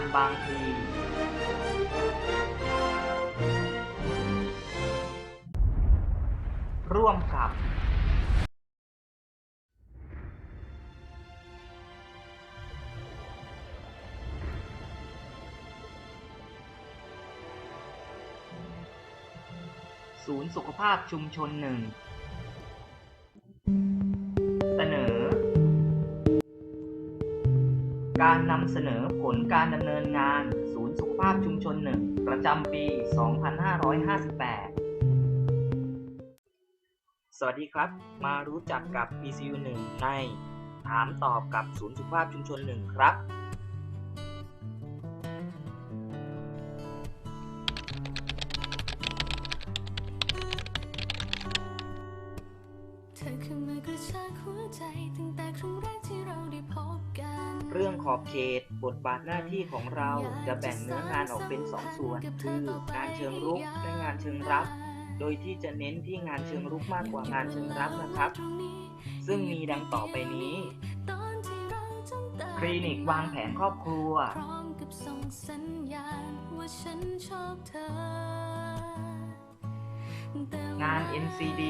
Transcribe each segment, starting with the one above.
ลบางพลีร่วมกับศูนย์สุขภาพชุมชนหนึ่ง นำเสนอผลการดำเนินงาน ศูนย์สุขภาพชุมชนหนึ่งประจำปี 2558 สวัสดีครับ มารู้จักกับ PCU 1ในถามตอบกับศูนย์สุขภาพชุมชนหนึ่งครับ เรื่องขอบเขต บทบาทหน้าที่ของเราจะแบ่งเนื้องานออกเป็น2ส่วน คืองานเชิงรุกและงานเชิงรับ โดยที่จะเน้นที่งานเชิงรุกมากกว่างานเชิงรับนะครับ ซึ่งมีดังต่อไปนี้ คลินิกวางแผนครอบครัวงานเธอแต่ว่งาน NCD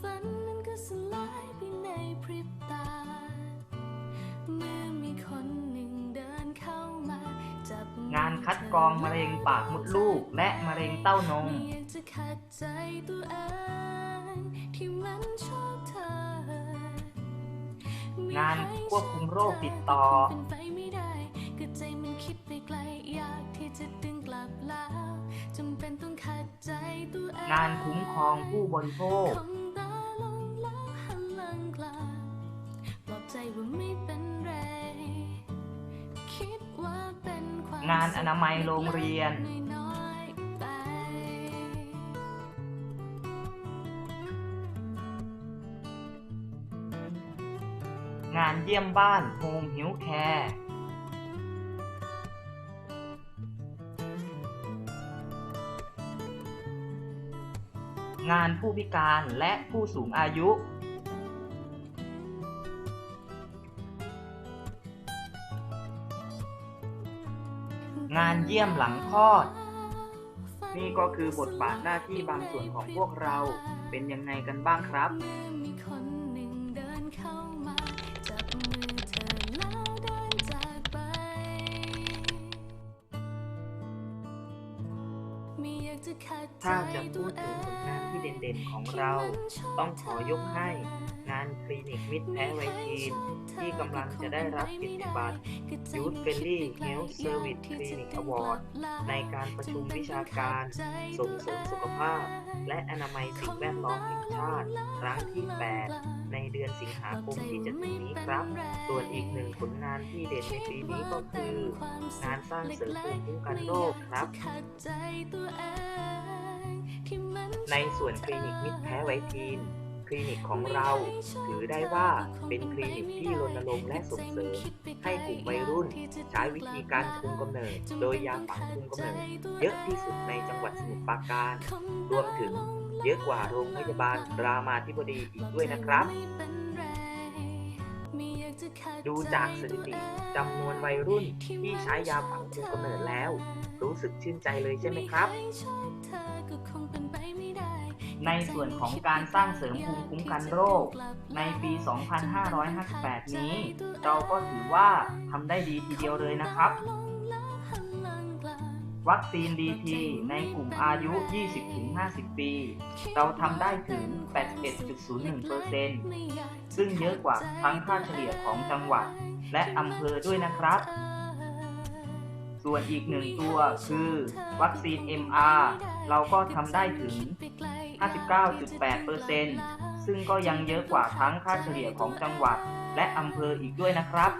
ฝันนั้นก็สลายไปในพริบตา กรองมะเร็งปากมดลูก และมะเร็งเต้านมไม่อยากจะขัดใจตัวเองที่มันชอบเธองานควบคุมโรคติดต่อเป็นไปไม่ได้ก็ใจมันคิดไปไกลอยากที่จะดึงกลับแล้วจำเป็นต้องขัดใจตัวเองงานคุ้มครองผู้บริโภคคงตาลงแล้วหันหลังกลับปลอบใจว่าไม่เป็น งานอนามัยโรงเรียน งานเยี่ยมบ้านโฮมฮิ l แคร์งานผู้พิการและผู้สูงอายุ งานเยี่ยมหลังคลอด นี่ก็คือบทบาทหน้าที่บางส่วนของพวกเราเป็นยังไงกันบ้างครับ ถ้าจะพูดถึงผลงานที่เด่นๆของเรา ต้องขอยกให้านคลินิกมิตรแท้ไวทีน ที่กำลังจะได้รับกียรติบัตร Youth Friendly Health Service Clinic Award ในการประชุมวิชาการส่งเสริมสุขภาพ และอนามัยสิ่งแวดล้อมแห่งชาติ ครั้งที่ 8 ในเดือนสิงหาคมที่จะถึงนี้ครับ ส่วนอีกหนึ่งผลงานที่เด่นในปีนี้ก็คือ งานสร้างเสริมภูมิคุ้มกันโรคครับในส่วนคลินิกมิตรแท้ไวทีน ลินิกของเรา ถือได้ว่าเป็นคลินิกที่รณรงค์และส่งเสริม ให้กลุ่มวัยรุ่น ใช้วิธีการคุมกำเนิด โดยยาฝังคุมกำเนิด เยอะที่สุดในจังหวัดสมุทรปราการ รวมถึงเยอะกว่าโรงพยาบาลรามาธิบดีอีกด้วยนะครับ ดูจากสถิติจำนวนวัยรุ่นที่ใช้ยาฝังคุมกำเนิดแล้ว รู้สึกชื่นใจเลยใช่ไหมครับ ในส่วนของการสร้างเสริมภูมิคุ้มกันโรค ในปี 2558 นี้ เราก็ถือว่าทำได้ดีทีเดียวเลยนะครับ วัคซีน DT ในกลุ่มอายุ 20-50 ปี เราทำได้ถึง 81.01%ซึ่งเยอะกว่าทั้งค่าเฉลี่ยของจังหวัด และอำเภอด้วยนะครับ ส่วนอีกหนึ่งตัวคือวัคซีน MR เราก็ทำได้ถึง 59.8%ซึ่งก็ยังเยอะกว่าทั้งค่าเฉลี่ยของจังหวัด และอำเภออีกด้วยนะครับ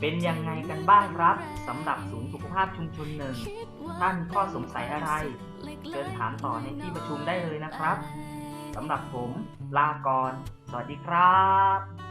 เป็นยังไงกันบ้างครับสำหรับศูนย์สุขภาพชุมชนหนึ่ง ท่านข้อสงสัยอะไร เชิญถามต่อในที่ประชุมได้เลยนะครับสำหรับผมลากร สวัสดีครับ